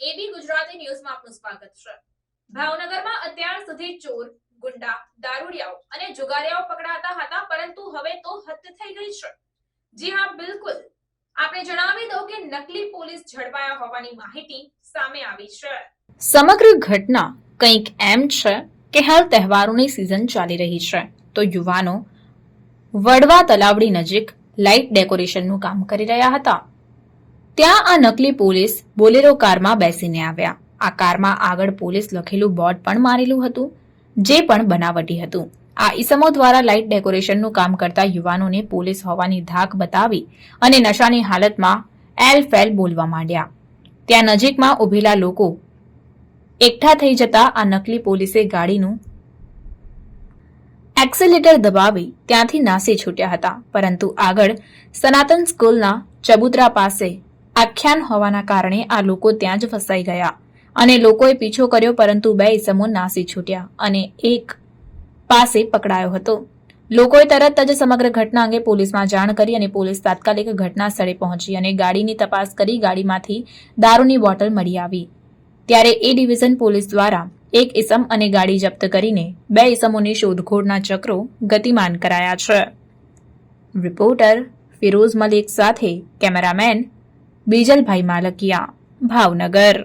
આપનું સ્વાગત છે. ભાવનગરમાં અત્યાર સુધી ચોર, ગુંડા, દારૂડિયાઓ અને જુગારિયાઓ પકડાતા હતા, પરંતુ હવે તો હદ થઈ ગઈ છે. જી હા, બિલકુલ. આપણે જણાવી દઉં કે નકલી પોલીસ ઝડપાયા હોવાની માહિતી સામે આવી છે. સમગ્ર ઘટના કંઈક એમ છે કે હાલ તહેવારોની સિઝન ચાલી રહી છે. તો યુવાનો વડવા તલાવડી નજીક લાઇટ ડેકોરેશનનું કામ કરી રહ્યા હતા. ત્યાં આ નકલી પોલીસ બોલેરો કારમાં બેસીને આવ્યા. આ કારમાં આગળ પોલીસ લખેલું બોર્ડ પણ મારેલું હતું, જે પણ બનાવટી હતું. આ ઈસમો દ્વારા લાઇટ ડેકોરેશનનું કામ કરતા યુવાનોને પોલીસ હોવાની ધાક બતાવી અને નશાની હાલતમાં એલ ફેલ બોલવા માંડ્યા. ત્યાં નજીકમાં ઉભેલા લોકો એકઠા થઈ જતા આ નકલી પોલીસે ગાડીનું એક્સેલેટર દબાવી ત્યાંથી નાસી છૂટ્યા હતા. પરંતુ આગળ સનાતન સ્કૂલના ચબુતરા પાસે આખ્યાન હોવાના કારણે આ લોકો ત્યાં જ ફસાઈ ગયા. અને લોકોએ પીછો કર્યો, પરંતુ બે ઇસમો નાસી છૂટ્યા અને એક પાસે પકડાયો હતો. લોકોએ તરત જ સમગ્ર ઘટના અંગે પોલીસમાં જાણ કરી અને પોલીસ તાત્કાલિક ઘટના સ્થળે પહોંચી અને ગાડીની તપાસ કરી ગાડીમાંથી દારૂની બોટલ મળી આવી. ત્યારે એ ડિવિઝન પોલીસ દ્વારા એક ઇસમ અને ગાડી જપ્ત કરીને બે ઇસમોની શોધખોળના ચક્રો ગતિમાન કરાયા છે. રિપોર્ટર ફિરોઝ મલિક સાથે cameraman Bijalbhai Malkiya Bhavnagar.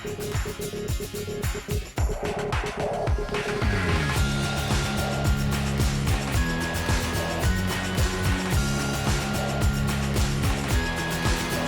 Thank you.